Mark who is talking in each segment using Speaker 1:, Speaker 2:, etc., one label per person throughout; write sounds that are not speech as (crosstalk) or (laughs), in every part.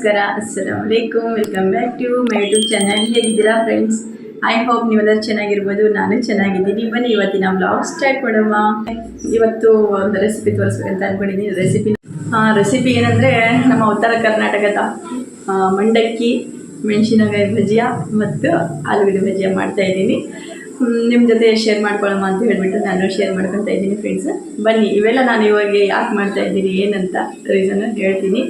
Speaker 1: ನಮಸ್ಕಾರ. ಅಸ್ಸಲಾಮ್ ವಲೈಕುಮ್ welcome back to my YouTube channel ಹೇಗಿದ್ದೀರಾ ಫ್ರೆಂಡ್ಸ್ ಐ ಹೋಪ್ ನೀವೆಲ್ಲರೂ ಚೆನ್ನಾಗಿರ್ಬೋದು. ನಾನು ಚೆನ್ನಾಗಿದ್ದೀನಿ. ಬನ್ನಿ, ಇವತ್ತಿನ ಬ್ಲಾಗ್ ಸ್ಟಾರ್ಟ್ ಮಾಡಮ್ಮ ಇವತ್ತು ಒಂದು ರೆಸಿಪಿ ತೋರಿಸ್ಬೇಕಂತ ಅಂದ್ಕೊಂಡಿದ್ದೀನಿ ರೆಸಿಪಿ ರೆಸಿಪಿ ಏನಂದರೆ ನಮ್ಮ ಉತ್ತರ ಕರ್ನಾಟಕದ ಮಂಡಕ್ಕಿ, ಮೆಣಸಿನಕಾಯಿ ಭಜಿಯಾ ಮತ್ತು ಆಲೂಗಡ್ಡೆ ಭಜಿಯ ಮಾಡ್ತಾ ಇದ್ದೀನಿ. ನಿಮ್ಮ ಜೊತೆ ಶೇರ್ ಮಾಡ್ಕೊಳ್ಳೋಣ ಅಂತ ಹೇಳಿಬಿಟ್ಟು ನಾನು ಶೇರ್ ಮಾಡ್ಕೊತಾ ಇದ್ದೀನಿ ಫ್ರೆಂಡ್ಸ್ ಬನ್ನಿ, ಇವೆಲ್ಲ ನಾನು ಇವಾಗ ಯಾಕೆ ಮಾಡ್ತಾ ಇದ್ದೀನಿ, ಏನಂತ ರೀಸನ್ ಹೇಳ್ತೀನಿ.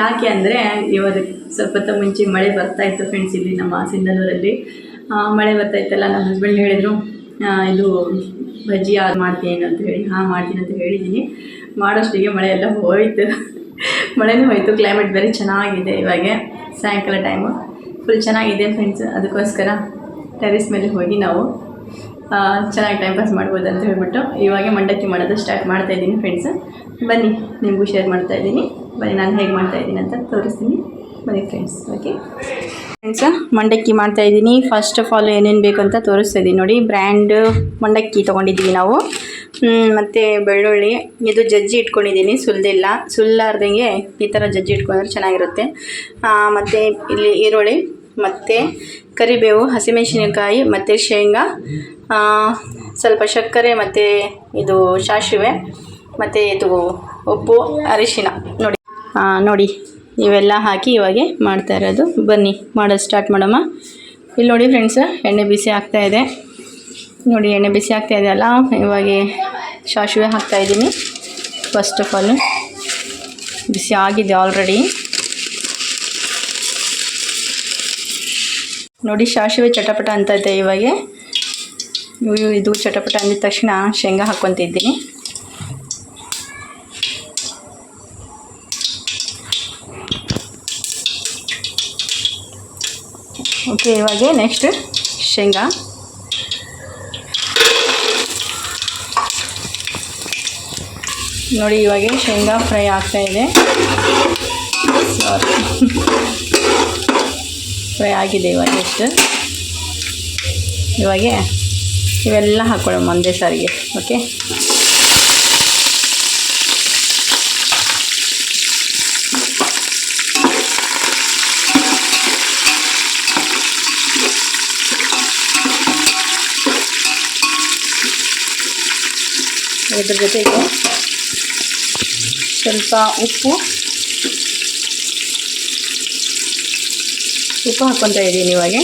Speaker 1: ಯಾಕೆ ಅಂದರೆ, ಇವಾಗ ಸ್ವಲ್ಪ ಹೊತ್ತ ಮುಂಚೆ ಮಳೆ ಬರ್ತಾ ಇತ್ತು ಫ್ರೆಂಡ್ಸ್ ಇಲ್ಲಿ ನಮ್ಮ ಸಿಂಧನೂರಲ್ಲಿ. ಮಳೆ ಬರ್ತಾ ಇತ್ತಲ್ಲ, ನಮ್ಮ ಹಸ್ಬೆಂಡ್ ಹೇಳಿದರು ಇದು ಬಜ್ಜಿ ಅದು ಮಾಡ್ತೀನಿ ಅಂತ ಹೇಳಿ, ಹಾಂ, ಮಾಡ್ತೀನಿ ಅಂತ ಹೇಳಿದ್ದೀನಿ. ಮಾಡೋಷ್ಟಿಗೆ ಮಳೆ ಎಲ್ಲ ಹೋಯ್ತು. ಮಳೆನೂ ಹೋಯ್ತು ಕ್ಲೈಮೇಟ್ ಬೇರೆ ಚೆನ್ನಾಗಿದೆ ಇವಾಗ, ಸಾಯಂಕಾಲ ಟೈಮು ಫುಲ್ ಚೆನ್ನಾಗಿದೆ ಫ್ರೆಂಡ್ಸ್ ಅದಕ್ಕೋಸ್ಕರ ಟೆರೆಸ್ ಮೇಲೆ ಹೋಗಿ ನಾವು ಚೆನ್ನಾಗಿ ಟೈಮ್ ಪಾಸ್ ಮಾಡ್ಬೋದು ಅಂತ ಹೇಳ್ಬಿಟ್ಟು ಇವಾಗ ಮಂಡಕ್ಕಿ ಮಾಡೋದು ಸ್ಟಾರ್ಟ್ ಮಾಡ್ತಾ ಇದ್ದೀನಿ ಫ್ರೆಂಡ್ಸ್ ಬನ್ನಿ, ನಿಮಗೂ ಶೇರ್ ಮಾಡ್ತಾ ಇದ್ದೀನಿ. ಬನ್ನಿ, ನಾನು ಹೇಗೆ ಮಾಡ್ತಾ ಇದ್ದೀನಿ ಅಂತ ತೋರಿಸ್ತೀನಿ. ಬನ್ನಿ ಫ್ರೆಂಡ್ಸ್ ಓಕೆ ಫ್ರೆಂಡ್ಸ್ ಮಂಡಕ್ಕಿ ಮಾಡ್ತಾ ಇದ್ದೀನಿ. ಫಸ್ಟ್ ಆಫ್ ಆಲ್ ಏನೇನು ಬೇಕು ಅಂತ ತೋರಿಸ್ತಾ ಇದ್ದೀನಿ. ನೋಡಿ ಬ್ರ್ಯಾಂಡ್ ಮಂಡಕ್ಕಿ ತೊಗೊಂಡಿದ್ದೀವಿ ನಾವು. ಮತ್ತು ಬೆಳ್ಳುಳ್ಳಿ, ಇದು ಜಜ್ಜಿ ಇಟ್ಕೊಂಡಿದ್ದೀನಿ, ಸುಲ್ದಿಲ್ಲ. ಸುಲ್ಲಾರ್ದಂಗೆ ಈ ಥರ ಜಜ್ಜಿ ಇಟ್ಕೊಂಡ್ರೆ ಚೆನ್ನಾಗಿರುತ್ತೆ. ಮತ್ತು ಇಲ್ಲಿ ಈರುಳ್ಳಿ. ಮತ್ತು ಕರಿಬೇವು, ಹಸಿಮೆಣಸಿನಕಾಯಿ ಮತ್ತು ಶೇಂಗಾ ಸ್ವಲ್ಪ ಸಕ್ಕರೆ ಮತ್ತು ಇದು ಸಾಸಿವೆ ಮತ್ತು ಇದು ಉಪ್ಪು, ಅರಿಶಿನ. ನೋಡಿ. ನೋಡಿ. ಇವೆಲ್ಲ ಹಾಕಿ ಇವಾಗೆ ಮಾಡ್ತಾ ಇರೋದು. ಬನ್ನಿ, ಮಾಡೋದು ಸ್ಟಾರ್ಟ್ ಮಾಡಮ್ಮ ಇಲ್ಲಿ ನೋಡಿ ಫ್ರೆಂಡ್ಸ್ ಎಣ್ಣೆ ಬಿಸಿ ಆಗ್ತಾ ಇದೆ. ನೋಡಿ, ಎಣ್ಣೆ ಬಿಸಿ ಆಗ್ತಾ ಇದೆ ಅಲ್ಲ? ಇವಾಗೆ ಸಾಸಿವೆ ಹಾಕ್ತಾ ಇದ್ದೀನಿ. ಫಸ್ಟ್ ಆಫ್ ಆಲ್ ಬಿಸಿ ಆಗಿದೆ ಆಲ್ರೆಡಿ ನೋಡಿ ಸಾಸಿವೆ ಚಟಪಟ ಅಂತ ಇದೆ ಇವಾಗ. ಇವು ಇದು ಚಟಪಟ ಅಂದಿದ ತಕ್ಷಣ ಶೇಂಗಾ ಹಾಕ್ಕೊತಿದ್ದೀನಿ. ಓಕೆ, ಇವಾಗೆ ನೆಕ್ಸ್ಟ್ ಶೇಂಗಾ. ನೋಡಿ, ಇವಾಗೆ ಶೇಂಗಾ ಫ್ರೈ ಆಗ್ತಾ ಇದೆ. (laughs) ಫ್ರೈ ಆಗಿದೆ ಇವಾಗ ಎಷ್ಟು? ಇವಾಗ ಇವೆಲ್ಲ ಹಾಕೊಳ್ಳೋಣ ಒಂದೇ ಸಾರಿಗೆ ಓಕೆ ಇದ್ರ ಜೊತೆಗೆ ಸ್ವಲ್ಪ ಉಪ್ಪು. ಉಪ್ಪು ಹಾಕ್ಕೊತಾ ಇದ್ದೀನಿ ಇವಾಗ.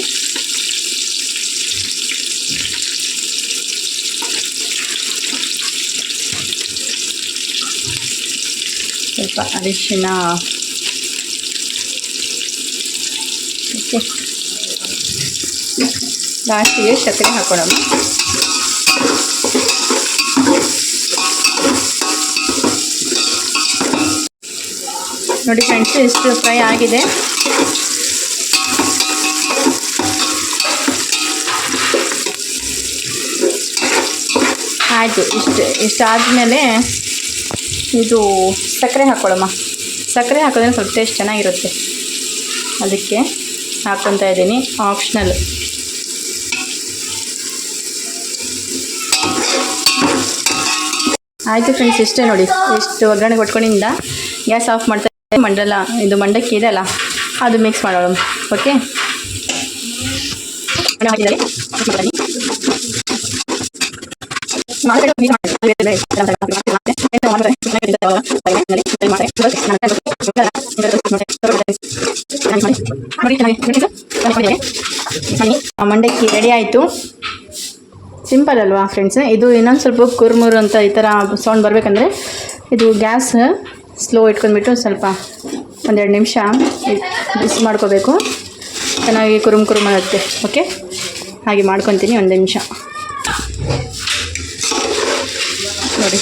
Speaker 1: ಸ್ವಲ್ಪ ಅರಿಶಿನ. ಲಾಸ್ಟಿಗೆ ಸಕ್ಕರೆ ಹಾಕೋಣ. ನೋಡಿ ಫ್ರೆಂಡ್ಸ್ ಎಷ್ಟು ಫ್ರೈ ಆಗಿದೆ. ಆಯಿತು. ಇಷ್ಟು ಇಷ್ಟು ಆದಮೇಲೆ ಇದು ಸಕ್ಕರೆ ಹಾಕ್ಕೊಳ್ಳಮ್ಮ ಸಕ್ಕರೆ ಹಾಕೋದ್ರೆ ಸ್ವಲ್ಪ ಟೇಸ್ಟ್ ಚೆನ್ನಾಗಿರುತ್ತೆ. ಅದಕ್ಕೆ ಹಾಕ್ಕೊತಾ ಇದ್ದೀನಿ. ಆಪ್ಷನಲ್ ಆಯಿತು ಫ್ರೆಂಡ್ಸ್ ಇಷ್ಟೇ ನೋಡಿ. ಎಷ್ಟು ಒಗ್ಗರಣೆ ಕೊಟ್ಕೊಂಡಿಂದ ಗ್ಯಾಸ್ ಆಫ್ ಮಾಡ್ತಾ. ಮಂಡಲ, ಇದು ಮಂಡಕ್ಕಿ ಇದೆ ಅಲ್ಲ, ಅದು ಮಿಕ್ಸ್ ಮಾಡೋಣ. ಓಕೆ ಮಂಡಕ್ಕಿ ರೆಡಿ ಆಯಿತು. ಸಿಂಪಲ್ ಅಲ್ವಾ ಫ್ರೆಂಡ್ಸ್ ಇದು ಇನ್ನೊಂದು ಸ್ವಲ್ಪ ಕುರ್ಮುರು ಅಂತ ಈ ಥರ ಸೌಂಡ್ ಬರಬೇಕಂದ್ರೆ ಇದು ಗ್ಯಾಸ್ ಸ್ಲೋ ಇಟ್ಕೊಂಡ್ಬಿಟ್ಟು ಸ್ವಲ್ಪ ಒಂದೆರಡು ನಿಮಿಷ ಬಿಸಿ ಮಾಡ್ಕೋಬೇಕು. ಚೆನ್ನಾಗಿ ಕುರುಮ್ ಕುರುಮ್ ಆಗುತ್ತೆ ಓಕೆ ಹಾಗೆ ಮಾಡ್ಕೊತೀನಿ ಒಂದು ನಿಮಿಷ. ನೋಡಿ.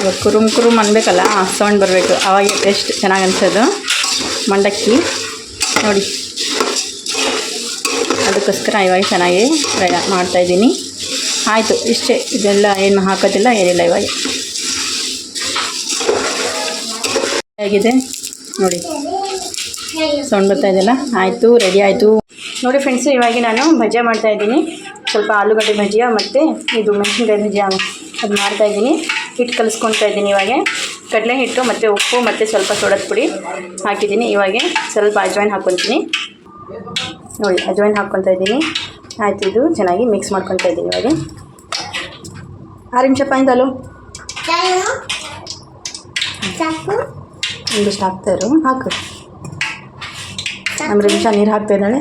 Speaker 1: ಇವಾಗ ಕುರುಮ್ ಕುರುಮ್ ಅನ್ಬೇಕಲ್ಲ ಸೌಂಡ್ ಬರಬೇಕು. ಅವಾಗ ಟೇಸ್ಟ್ ಚೆನ್ನಾಗಿ ಅನಿಸೋದು. ಮಂಡಕ್ಕಿ. ನೋಡಿ. ಅದಕ್ಕೋಸ್ಕರ ಇವಾಗ ಚೆನ್ನಾಗಿ ಫ್ರೈ ಮಾಡ್ತಾಯಿದ್ದೀನಿ ಆಯಿತು, ಇಷ್ಟೇ. ಇದೆಲ್ಲ ಏನು ಹಾಕೋದಿಲ್ಲ, ಏನಿಲ್ಲ ಇವಾಗ. ಹೇಗಿದೆ? ನೋಡಿ. ಸೌಂಡ್ ಬರ್ತಾ ಇದೆಯಲ್ಲ? ಆಯಿತು ರೆಡಿ ಆಯಿತು. ನೋಡಿ ಫ್ರೆಂಡ್ಸು ಇವಾಗ ನಾನು ಭಜಿಯಾ ಮಾಡ್ತಾಯಿದ್ದೀನಿ ಸ್ವಲ್ಪ ಆಲೂಗಡ್ಡೆ ಬಜ್ಜಿಯ ಮತ್ತು ಇದು ಮೆಣಸಿನ್ಕಾಯಿ ಭಜಿಯಾ ಅದು ಮಾಡ್ತಾ ಇದ್ದೀನಿ. ಹಿಟ್ಟು ಕಲಿಸ್ಕೊತಾ ಇದ್ದೀನಿ ಇವಾಗ. ಕಡಲೆ ಹಿಟ್ಟು ಮತ್ತು ಉಪ್ಪು ಮತ್ತು ಸ್ವಲ್ಪ ಸೋಡದ ಪುಡಿ ಹಾಕಿದ್ದೀನಿ. ಇವಾಗ ಸ್ವಲ್ಪ ಅಜ್ವಾಯಿನ್ ಹಾಕ್ಕೊತೀನಿ ನೋಡಿ ಅಜ್ವಾಯಿನ್ ಹಾಕ್ಕೊತಾ ಇದ್ದೀನಿ. ಆಯಿತು ಇದು ಚೆನ್ನಾಗಿ ಮಿಕ್ಸ್ ಮಾಡ್ಕೊತಾ ಇದ್ದೀನಿ ಇವಾಗ. ಆರು ನಿಮಿಷ ಪಾಯಿಂದಲು ಒಂದಿಷ್ಟು ಹಾಕ್ತಾಯಿರು ಹಾಕು. ಆಮೇಲೆ ನಿಮಿಷ ನೀರು ಹಾಕ್ತಾ ಇದ್ದಾಳೆ.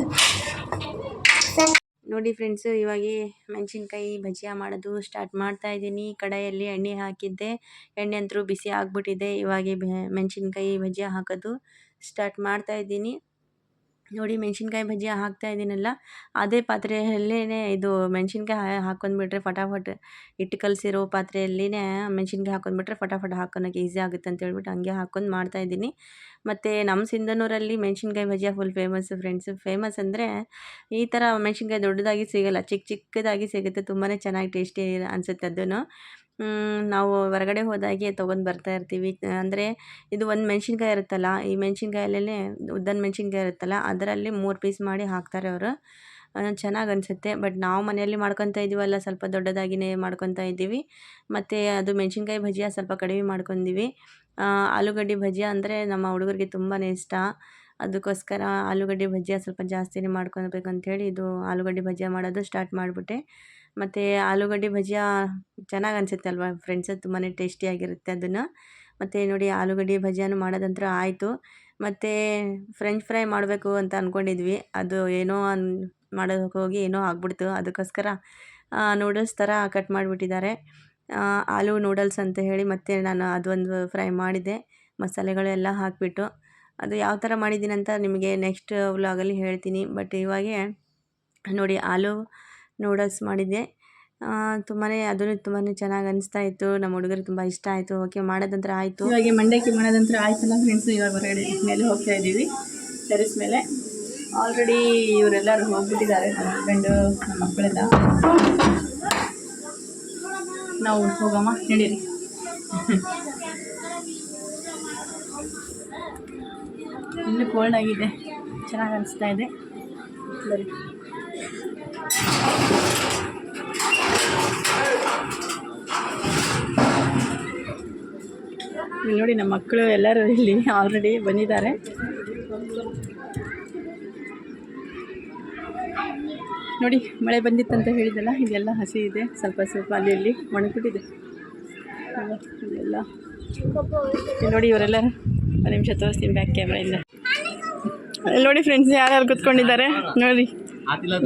Speaker 1: ನೋಡಿ ಫ್ರೆಂಡ್ಸು, ಇವಾಗ ಮೆಣಸಿನ್ಕಾಯಿ ಭಜಿಯಾ ಮಾಡೋದು ಸ್ಟಾರ್ಟ್ ಮಾಡ್ತಾ ಇದ್ದೀನಿ. ಕಡಾಯಲ್ಲಿ ಎಣ್ಣೆ ಹಾಕಿದ್ದೆ. ಎಣ್ಣೆ ಅಂತೂ ಬಿಸಿ ಆಗಿಬಿಟ್ಟಿದೆ. ಇವಾಗ ಮೆಣಸಿನ್ಕಾಯಿ ಭಜಿಯಾ ಹಾಕೋದು ಸ್ಟಾರ್ಟ್ ಮಾಡ್ತಾ ಇದ್ದೀನಿ. ನೋಡಿ ಮೆಣಸಿನ್ಕಾಯಿ ಬಜ್ಜಿ ಹಾಕ್ತಾ ಇದ್ದೀನಲ್ಲ, ಅದೇ ಪಾತ್ರೆಯಲ್ಲೇ ಇದು ಮೆಣಸಿನ್ಕಾಯಿ ಹಾಕೊಂಡ್ಬಿಟ್ರೆ ಫಟಾಫಟ್ ಹಿಟ್ಟು ಕಲಸಿರೋ ಪಾತ್ರೆಯಲ್ಲೇ ಮೆಣಸಿನ್ಕಾಯಿ ಹಾಕೊಂಡ್ಬಿಟ್ರೆ ಫಟಾಫಟ್ ಹಾಕೋಣಕ್ಕೆ ಈಸಿ ಆಗುತ್ತೆ ಅಂತ ಹೇಳ್ಬಿಟ್ಟು ಹಂಗೆ ಹಾಕೊಂಡು ಮಾಡ್ತಾ ಇದ್ದೀನಿ. ಮತ್ತು ನಮ್ಮ ಸಿಂಧನೂರಲ್ಲಿ ಮೆಣಸಿನ್ಕಾಯಿ bajji full famous friends famous ಅಂದರೆ ಈ ಥರ ಮೆಣಸಿನ್ಕಾಯಿ ದೊಡ್ಡದಾಗಿ ಸಿಗೋಲ್ಲ, ಚಿಕ್ಕ ಚಿಕ್ಕದಾಗಿ ಸಿಗುತ್ತೆ ತುಂಬಾ ಚೆನ್ನಾಗಿ ಟೇಸ್ಟಿ ಅನಿಸುತ್ತೆ ಅದೂ ನಾವು ಹೊರಗಡೆ ಹೋದಾಗೆ ತೊಗೊಂಡು ಬರ್ತಾ ಇರ್ತೀವಿ. ಅಂದರೆ ಇದು ಒಂದು ಮೆಣಸಿನ್ಕಾಯಿ ಇರುತ್ತಲ್ಲ, ಈ ಮೆಣಸಿನ್ಕಾಯಲ್ಲೇ ಉದ್ದನ ಮೆಣಸಿನ್ಕಾಯಿ ಇರುತ್ತಲ್ಲ, ಅದರಲ್ಲಿ ಮೂರು ಪೀಸ್ ಮಾಡಿ ಹಾಕ್ತಾರೆ ಅವರು. ಚೆನ್ನಾಗಿ ಅನಿಸುತ್ತೆ. ಬಟ್ ನಾವು ಮನೆಯಲ್ಲಿ ಮಾಡ್ಕೊತಾ ಇದ್ದೀವಲ್ಲ ಸ್ವಲ್ಪ ದೊಡ್ಡದಾಗಿಯೇ ಮಾಡ್ಕೊತಾ ಇದ್ದೀವಿ ಮತ್ತು ಅದು ಮೆಣಸಿನ್ಕಾಯಿ ಭಜಿಯ ಸ್ವಲ್ಪ ಕಡಿಮೆ ಮಾಡ್ಕೊಂಡೀವಿ. ಆಲೂಗಡ್ಡೆ ಭಜಿಯ ಅಂದರೆ ನಮ್ಮ ಹುಡುಗರಿಗೆ ತುಂಬಾ ಇಷ್ಟ. ಅದಕ್ಕೋಸ್ಕರ ಆಲೂಗಡ್ಡೆ ಭಜಿಯ ಸ್ವಲ್ಪ ಜಾಸ್ತಿನೇ ಮಾಡ್ಕೊಳ್ಬೇಕು ಅಂಥೇಳಿ ಇದು ಆಲೂಗಡ್ಡೆ ಭಜಿಯ ಮಾಡೋದು ಸ್ಟಾರ್ಟ್ ಮಾಡಿಬಿಟ್ಟೆ. ಮತ್ತು ಆಲೂಗಡ್ಡೆ ಭಜಿಯಾ ಚೆನ್ನಾಗಿ ಅನಿಸುತ್ತೆ ಅಲ್ವಾ? ಫ್ರೆಂಡ್ಸ್ ತುಂಬಾ ಟೇಸ್ಟಿಯಾಗಿರುತ್ತೆ ಅದನ್ನು. ಮತ್ತು ನೋಡಿ ಆಲೂಗಡ್ಡೆ ಭಜಿಯನ್ನು ಮಾಡೋದಂತರ ಆಯಿತು. ಮತ್ತು ಫ್ರೆಂಚ್ ಫ್ರೈ ಮಾಡಬೇಕು ಅಂತ ಅಂದ್ಕೊಂಡಿದ್ವಿ ಅದು ಏನೋ ಅನ್ ಮಾಡೋದಕ್ಕೆ ಹೋಗಿ ಏನೋ ಆಗ್ಬಿಡ್ತು. ಅದಕ್ಕೋಸ್ಕರ ನೂಡಲ್ಸ್ ಥರ ಕಟ್ ಮಾಡಿಬಿಟ್ಟಿದ್ದಾರೆ. ಆಲೂ ನೂಡಲ್ಸ್ ಅಂತ ಹೇಳಿ ಮತ್ತು ನಾನು ಅದೊಂದು ಫ್ರೈ ಮಾಡಿದೆ ಮಸಾಲೆಗಳೆಲ್ಲ ಹಾಕಿಬಿಟ್ಟು. ಅದು ಯಾವ ಥರ ಮಾಡಿದ್ದೀನಿ ಅಂತ ನಿಮಗೆ ನೆಕ್ಸ್ಟ್ ವ್ಲಾಗಲ್ಲಿ ಹೇಳ್ತೀನಿ. ಬಟ್ ಇವಾಗೆ ನೋಡಿ ಆಲೂ ನೂಡಲ್ಸ್ ಮಾಡಿದ್ದೆ. ತುಂಬಾ ಅದನ್ನು ತುಂಬಾ ಚೆನ್ನಾಗಿ ಅನಿಸ್ತಾ ಇತ್ತು ನಮ್ಮ ಹುಡುಗರು ತುಂಬ ಇಷ್ಟ ಆಯಿತು. ಓಕೆ ಮಾಡೋದಂತ್ರ ಆಯಿತು. ಇವಾಗ ಮಂಡಕ್ಕಿ ಮಾಡೋದಂತ್ರ ಆಯಿತಲ್ಲ ಫ್ರೆಂಡ್ಸ್ ಇವಾಗ ಹೊರಗಡೆ ಮೇಲೆ ಹೋಗ್ತಾ ಇದ್ದೀವಿ. ಟೆರೆಸ್ ಮೇಲೆ. ಆಲ್ರೆಡಿ ಇವರೆಲ್ಲರೂ ಹೋಗ್ಬಿಟ್ಟಿದ್ದಾರೆ ನಮ್ಮ ಹಸ್ಬೆಂಡು ನಮ್ಮ ಮಕ್ಕಳೆಲ್ಲ. ನಾವು ಹೋಗಮ್ಮ, ನಡೀರಿ. ಇನ್ನು ಕೋಲ್ಡ್ ಆಗಿದೆ. ಚೆನ್ನಾಗಿ ಅನಿಸ್ತಾ ಇದೆ. ಬರೀ ನೋಡಿ ನಮ್ಮ ಮಕ್ಕಳು ಎಲ್ಲರೂ ಇಲ್ಲಿ ಆಲ್ರೆಡಿ ಬಂದಿದ್ದಾರೆ. ನೋಡಿ, ಮಳೆ ಬಂದಿತ್ತಂತ ಹೇಳಿದಲ್ಲ ಇದೆಲ್ಲ ಹಸಿ ಇದೆ. ಸ್ವಲ್ಪ ಸ್ವಲ್ಪ ಅಲ್ಲಿ ಇಲ್ಲಿ ಒಣಗಿಬಿಟ್ಟಿದೆ. ಇದೆಲ್ಲ. ನೋಡಿ ಇವರೆಲ್ಲ ಒಂದು ನಿಮಿಷ ತೋರಿಸ್ತೀನಿ ಬ್ಯಾಕ್ ಕ್ಯಾಮ್ರಾಯಿಂದ ಇಲ್ಲ ನೋಡಿ ಫ್ರೆಂಡ್ಸ್ ಯಾರ್ಯಾರು ಕೂತ್ಕೊಂಡಿದ್ದಾರೆ. ನೋಡಿ.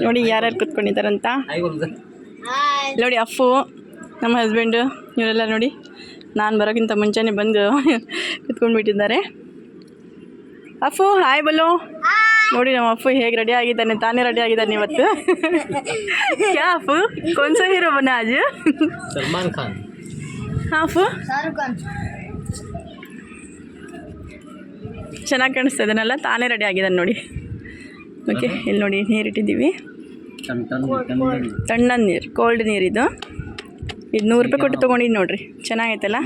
Speaker 1: ನೋಡಿ ಯಾರ್ಯಾರು ಕುತ್ಕೊಂಡಿದ್ದಾರಂತ? ನೋಡಿ ಅಫು ನಮ್ಮ ಹಸ್ಬೆಂಡು ಇವರೆಲ್ಲ ನೋಡಿ ನಾನು ಬರೋಕ್ಕಿಂತ ಮುಂಚೆನೆ ಬಂದು ಕುತ್ಕೊಂಡ್ಬಿಟ್ಟಿದ್ದಾರೆ. ಅಫು ಹಾಯ್ ಬಲೋ ನೋಡಿ ನಮ್ಮ ಅಪ್ಪು ಹೇಗೆ ರೆಡಿ ಆಗಿದ್ದಾನೆ ತಾನೇ ರೆಡಿ ಆಗಿದ್ದಾನೆ ಇವತ್ತು. (laughs) ಯಾ ಅಪ್ಪು ಕೌನ್ಸ ಹೀರೋ ಬನ್ನ ಆಜ್.
Speaker 2: ಸಲ್ಮಾನ್ ಖಾನ್.
Speaker 1: ಹಾಂ ಅಪ್ಪು. ಚೆನ್ನಾಗಿ ಕಾಣಿಸ್ತಾ ಇದ್ದಾನಲ್ಲ ತಾನೇ ರೆಡಿ ಆಗಿದ್ದಾನೆ ನೋಡಿ. ಓಕೆ ಇಲ್ಲಿ ನೋಡಿ
Speaker 2: ನೀರು ನೀರಿಟ್ಟಿದ್ದೀವಿ
Speaker 1: ತಣ್ಣನ ನೀರು ಕೋಲ್ಡ್ ನೀರು ಇದು. ಇದು ನೂರು ರೂಪಾಯಿ ಕೊಟ್ಟು ತೊಗೊಂಡಿದ್ದು ನೋಡಿರಿ ಚೆನ್ನಾಗೈತಲ್ಲ?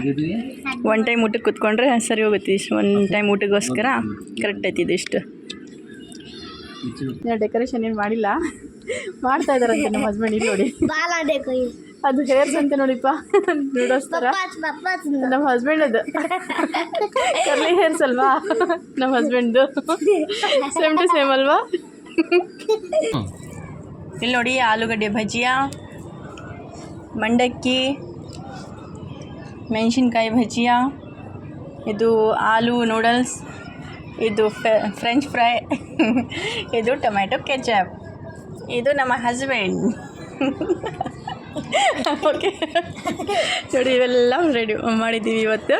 Speaker 1: ಒನ್ ಟೈಮ್ ಊಟಕ್ಕೆ ಕುತ್ಕೊಂಡ್ರೆ ಸರಿ ಹೋಗುತ್ತೆ ಇಷ್ಟು ಒನ್ ಟೈಮ್ ಊಟಕ್ಕೋಸ್ಕರ ಕರೆಕ್ಟ್ ಐತಿದು ಇಷ್ಟು. ಡೆಕೋರೇಷನ್ ಏನು ಮಾಡಿಲ್ಲ. ಮಾಡ್ತಾ ಇದಾರಂತೆ ನಮ್ಮ ಹಸ್ಬೆಂಡ್ ಇಲ್ಲಿ ನೋಡಿ. ಅದು ಹೇರ್ಸ್ ಅಂತ ನೋಡಿಪ್ಪ.
Speaker 3: ನೋಡೋಸ್ತಾರ.
Speaker 1: ನಮ್ಮ ಹಸ್ಬೆಂಡ್ ಅದು. ಕರ್ಲಿ ಹೇರ್ಸ್ ಅಲ್ವಾ? ನಮ್ಮ ಹಸ್ಬೆಂಡ್ದು ಸೇಮ್ ಟು ಸೇಮ್ ಅಲ್ವಾ? ಇಲ್ಲಿ ನೋಡಿ ಆಲೂಗಡ್ಡೆ ಭಜಿಯಾ, ಮಂಡಕ್ಕಿ, ಮೆಣಸಿನ್ಕಾಯಿ ಭಜಿಯಾ, ಇದು ಆಲೂ ನೂಡಲ್ಸ್ ಇದು ಫ್ರೆಂಚ್ ಫ್ರೈ ಇದು ಟೊಮ್ಯಾಟೊ ಕೆಚಪ್ ಇದು ನಮ್ಮ ಹಸ್ಬೆಂಡ್ ಓಕೆ ನೋಡಿ, ಇವೆಲ್ಲ ರೆಡಿ ಮಾಡಿದ್ದೀವಿ ಇವತ್ತು.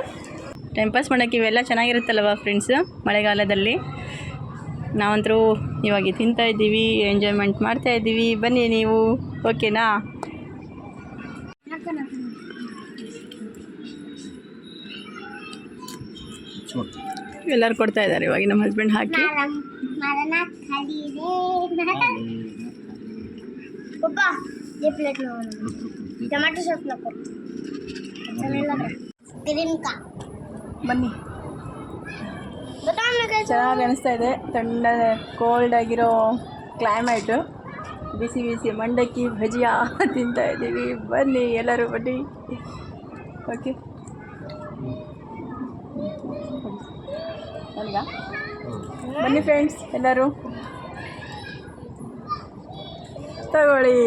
Speaker 1: ಟೈಮ್ ಪಾಸ್ ಮಾಡೋಕ್ಕೆ ಇವೆಲ್ಲ ಚೆನ್ನಾಗಿರುತ್ತಲ್ವ ಫ್ರೆಂಡ್ಸ್ ಮಳೆಗಾಲದಲ್ಲಿ? ನಾವಂತರೂ ಇವಾಗ ತಿಂತಾ ಇದ್ದೀವಿ ಎಂಜಾಯ್ಮೆಂಟ್ ಮಾಡ್ತಾ ಇದ್ದೀವಿ. ಬನ್ನಿ ನೀವು, ಓಕೆನಾ? ಎಲ್ಲರೂ ಕೊಡ್ತಾ ಇದ್ದಾರೆ ಇವಾಗ ನಮ್ಮ ಹಸ್ಬೆಂಡ್ ಹಾಕಿ.
Speaker 3: ಟೊಮ್ಯಾಟೊ ಸಾಸ್
Speaker 1: ಬನ್ನಿ. ಚೆನ್ನಾಗಿ ಅನಿಸ್ತಾ ಇದೆ. ತಂಡ ಕೋಲ್ಡ್ ಆಗಿರೋ ಕ್ಲೈಮೇಟು ಬಿಸಿ ಬಿಸಿ, ಮಂಡಕ್ಕಿ, ಭಜಿಯಾ (laughs) ತಿಂತಾ ಇದ್ದೀವಿ. ಬನ್ನಿ, ಎಲ್ಲರೂ ಬನ್ನಿ. ಓಕೆ ಬನ್ನಿ ಫ್ರೆಂಡ್ಸ್ ಎಲ್ಲರೂ. ತಗೊಳ್ಳಿ.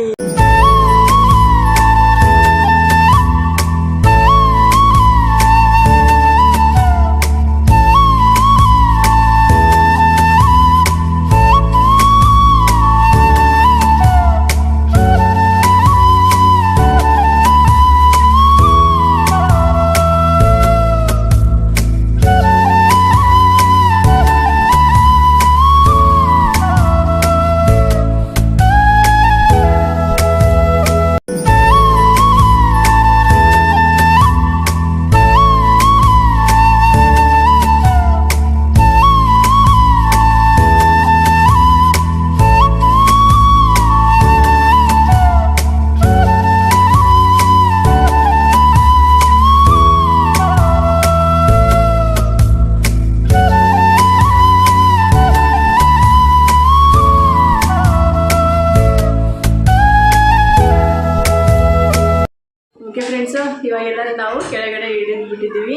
Speaker 1: ನಾವು ಕೆಳಗಡೆ ಇಳಿದು ಬಿಟ್ಟಿದ್ದೀವಿ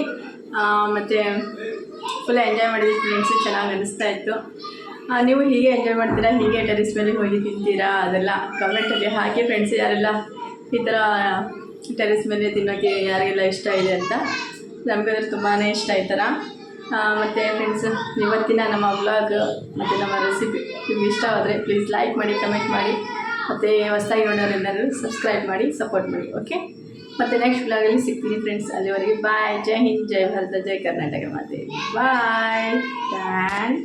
Speaker 1: ಆ, ಮತ್ತೆ ಫುಲ್ ಎಂಜಾಯ್ ಮಾಡಿದ್ವಿ ಫ್ರೆಂಡ್ಸು ಚೆನ್ನಾಗಿ ಅನಿಸ್ತಾ ಇತ್ತು. ನೀವು ಹೀಗೆ ಎಂಜಾಯ್ ಮಾಡ್ತೀರಾ? ಹೀಗೆ ಟೆರಿಸ್ ಮೇಲೆ ಹೋಗಿ ತಿಂತೀರಾ? ಅದೆಲ್ಲ ಕಮೆಂಟಲ್ಲಿ ಹಾಕಿ ಫ್ರೆಂಡ್ಸ್ ಯಾರೆಲ್ಲ ಈ ಥರ ಟೆರಿಸ್ ಮೇಲೆ ತಿನ್ನೋಕ್ಕೆ ಯಾರಿಗೆಲ್ಲ ಇಷ್ಟ ಇದೆ ಅಂತ ನಮಗಂದ್ರೆ ತುಂಬಾ ಇಷ್ಟ ಈ ಥರ ಮತ್ತು ಫ್ರೆಂಡ್ಸ್ ಇವತ್ತಿನ ನಮ್ಮ ವ್ಲಾಗ್ ಮತ್ತು ನಮ್ಮ ರೆಸಿಪಿ ನಿಮ್ಗೆ ಇಷ್ಟವಾದರೆ ಪ್ಲೀಸ್ ಲೈಕ್ ಮಾಡಿ ಕಮೆಂಟ್ ಮಾಡಿ ಮತ್ತು ಹೊಸ್ದಾಗಿ ನೋಡೋರೆಲ್ಲರೂ ಸಬ್ಸ್ಕ್ರೈಬ್ ಮಾಡಿ ಸಪೋರ್ಟ್ ಮಾಡಿ ಓಕೆ ಮತ್ತು ನೆಕ್ಸ್ಟ್ ವ್ಲಾಗಲ್ಲಿ ಸಿಗ್ತೀನಿ ಫ್ರೆಂಡ್ಸ್ ಅಲ್ಲಿವರೆಗೆ ಬಾಯ್ ಜೈ ಹಿಂದ್, ಜೈ ಭಾರತ, ಜೈ ಕರ್ನಾಟಕ ಮಾತೆ. Boy and